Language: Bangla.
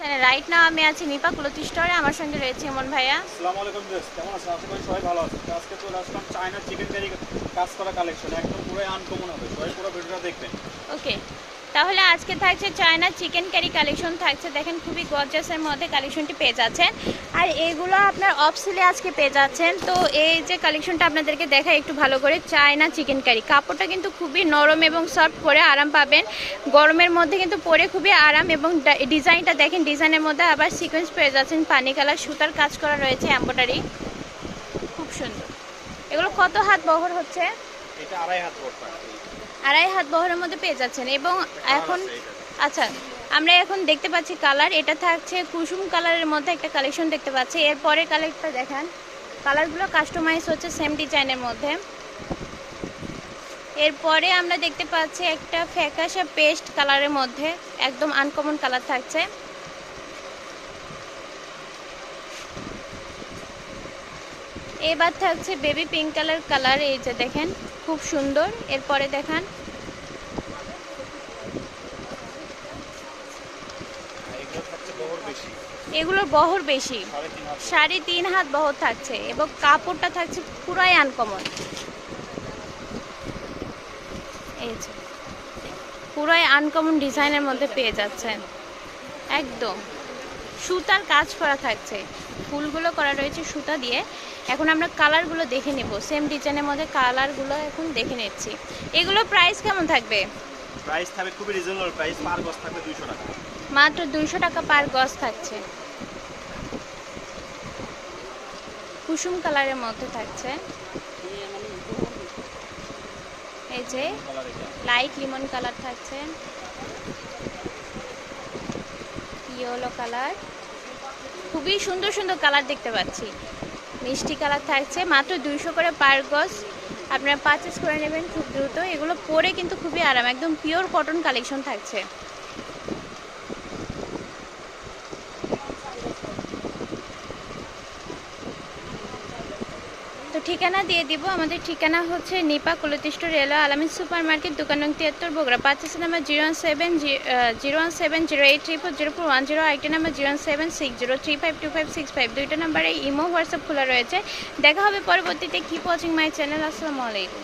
রাইট নাও আমি আছি নিপা কুলতি স্টোরে আমার সঙ্গে রয়েছে ইমন ভাইয়া। আসসালামু আলাইকুম দোস্ত কেমন আছেন? আশা করি সবাই ভালো আছে তো আজকে চলে আসলাম চায়না চিকেন কারি কাজ করা কালেকশন একদম পুরো আনকমন হবে। সবাই পুরো ভিডিওটা দেখবেন। ওকে তাহলে আজকে থাকছে চায়না চিকেন কারি কালেকশন থাকছে। দেখেন খুবই গর্জাসের মধ্যে কালেকশনটি পেয়ে যাচ্ছেন। আর এইগুলো আপনার অফসিলে আজকে পেয়ে যাচ্ছেন। তো এই যে কালেকশনটা আপনাদেরকে দেখা একটু ভালো করে, চায়না চিকেন কারি। কাপড়টা কিন্তু খুবই নরম এবং সফট পরে আরাম পাবেন। গরমের মধ্যে কিন্তু পরে খুবই আরাম এবং ডিজাইনটা দেখেন, ডিজাইনের মধ্যে আবার সিকোয়েন্স পেয়ে যাচ্ছেন। পানি কালার, সুতার কাজ করা রয়েছে এম্ব্রয়ডারি খুব সুন্দর। এগুলো কত হাত বহর হচ্ছে? এটা আড়াই হাত পড়তা আড়াই হাত বহরের মধ্যে পেয়ে যাচ্ছেন এবং এখন আচ্ছা আমরা এখন দেখতে পাচ্ছি কালার এটা থাকছে কুসুম কালারের মধ্যে একটা কালেকশন দেখতে পাচ্ছি। এরপরে কালারটা দেখান। কালারগুলো কাস্টমাইজ হচ্ছে সেম ডিজাইনের মধ্যে। এরপরে আমরা দেখতে পাচ্ছি একটা ফ্যাকাশা পেস্ট কালারের মধ্যে একদম আনকমন কালার থাকছে। এবার থাকছে বেবি পিঙ্ক কালার কালার এই যে দেখেন। খুব সুন্দর। এরপরে দেখান। এগুলোর বহর বেশি। সাড়ে তিন হাত বহর থাকছে এবং কাপড়টা থাকছে পুরাই আনকমন এই পুরাই আনকমন ডিজাইনের মধ্যে পেয়ে যাচ্ছেন। একদম। সুতার কাজ করা থাকছে। ফুলগুলো করা রয়েছে সুতা দিয়ে। এখন আমরা কালারগুলো দেখে নেব। সেম ডিজাইনের মধ্যে কালারগুলো এখন দেখে নিচ্ছি। এগুলো প্রাইস কেমন থাকবে? প্রাইস থাকবে খুবই রিজনেবল প্রাইস পার গজ থাকবে দুইশো টাকা। মাত্র দুইশো টাকা পার গজ থাকছে। কুসুম কালারের মধ্যে থাকছে। এই যে লাইট লিমন কালার থাকছে। Yellow colour. খুবই সুন্দর সুন্দর কালার দেখতে পাচ্ছি। মিষ্টি কালার থাকছে, মাত্র দুইশো করে পার গজ। আপনারা পারচেস করে নেবেন খুব দ্রুত। এগুলো পরে কিন্তু খুবই আরাম, একদম পিওর কটন কালেকশন থাকছে। ঠিকানা দিয়ে দিব। আমাদের ঠিকানা হচ্ছে নিপা কুলতিষ্ঠ রেলওয়ে আলামিন সুপার মার্কেট দোকান নং তিয়াত্তর, বগুড়া। পাঁচের number zero one seven zero one seven zero eight three four zero four one zero আরেকটা number zero one seven six zero three five two five six five. দুইটা নাম্বারে ইমো, হোয়াটসঅ্যাপ খোলা রয়েছে। দেখা হবে পরবর্তীতে। কি পচিং মাই চ্যানেল আসসালামু আলাইকুম।